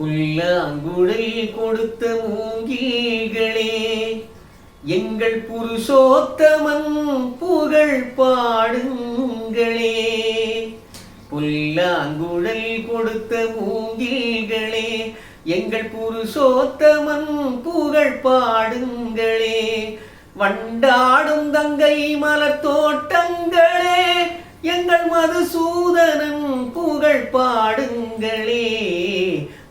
புல்லாங்குழல் கொடுத்த மூங்கில்களே எங்கள் புருஷோத்தமன் புகழ் பாடுங்களே. புல்லாங்குழல் கொடுத்த மூங்கில்களே எங்கள் புருஷோத்தமன் புகழ் பாடுங்களே. வண்டாடும் கங்கை மலர் தோட்டங்களே எங்கள் மதுசூதனன் புகழ் பாடுங்களே.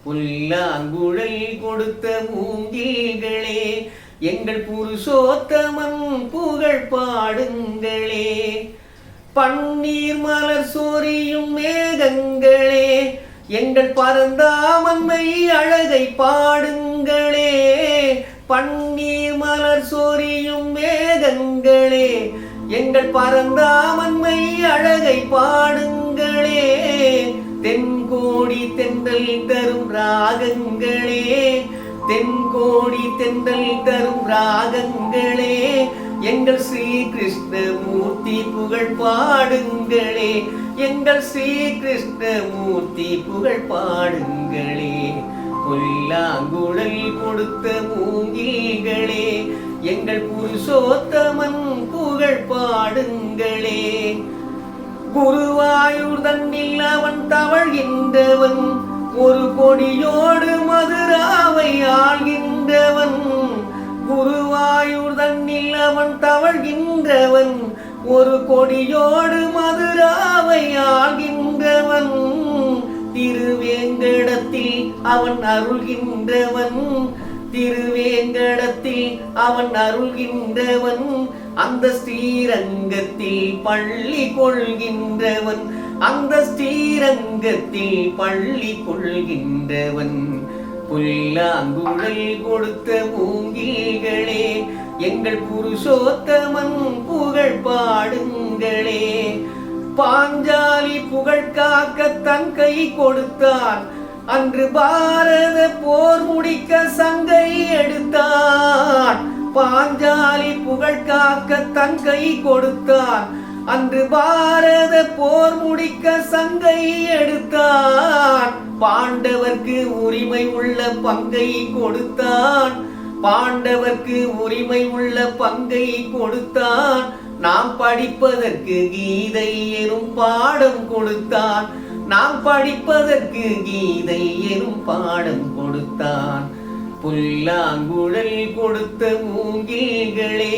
புல்லாங்குழல் கொடுத்த மூங்கில்களே எங்கள் புருஷோத்தமன் புகழ் பாடுங்களே. பன்னீர் மலர் சோரியும் மேகங்களே எங்கள் பரந்தாமன்மை அழகை பாடுங்களே. பன்னீர் மலர் சோரியும் மேகங்களே எங்கள் பரந்தாமன்மை அழகை பாடுங்களே. தென்கோடி தென்றல் தரும் ராகங்களே தென்கோடி தென்றல் தரும் ராகங்களே எங்கள் ஸ்ரீ கிருஷ்ணமூர்த்தி புகழ் பாடுங்களே எங்கள் ஸ்ரீ கிருஷ்ணமூர்த்தி புகழ் பாடுங்களே. புல்லாங்குழல் கொடுத்த மூங்கில்களே எங்கள் புருஷோத்தமன் புகழ் பாடுங்களே. குருவாயூர் தன்னில் அவன் தவழ்கின்றவன் ஒரு கொடியோடு மதுராவை ஆள்கின்றவன். குருவாயூர் தன்னில் அவன் தவழ்கின்றவன். ஒரு கொடியோடு மதுராவை ஆள்கின்றவன். திருவேங்கடத்தில் அவன் அருள்கின்றவன். திருவேங்கடத்தில் அவன் அருள்கின்றவன். அந்த ஸ்ரீரங்கத்தில் பள்ளி கொள்கின்றவன். அந்த ஸ்ரீரங்கத்தில் பள்ளி கொள்கின்றவன். புல்லாங்குழல் கொடுத்த மூங்கில்களே எங்கள் புருஷோத்தமன் புகழ் பாடுங்களே. பாஞ்சாலி புகழ் காக்க தன் கை கொடுத்தான் அன்று பாரத போர் முடிக்க சங்கை எடுத்தான் பாஞ்சாலி புகழ் காக்க தன் கை கொடுத்தான் அன்று பாரத போர் முடிக்க சங்கை எடுத்தான். பாண்டவர்க்கு உரிமை உள்ள பங்கை கொடுத்தான். பாண்டவர்க்கு உரிமை உள்ள பங்கை கொடுத்தான். நாம் படிப்பதற்கு கீதை எனும் பாடம் கொடுத்தான். நாம் படிப்பதற்கு கீதை எனும் பாடம் கொடுத்தான். புல்லாங்குழல் கொடுத்த மூங்கில்களே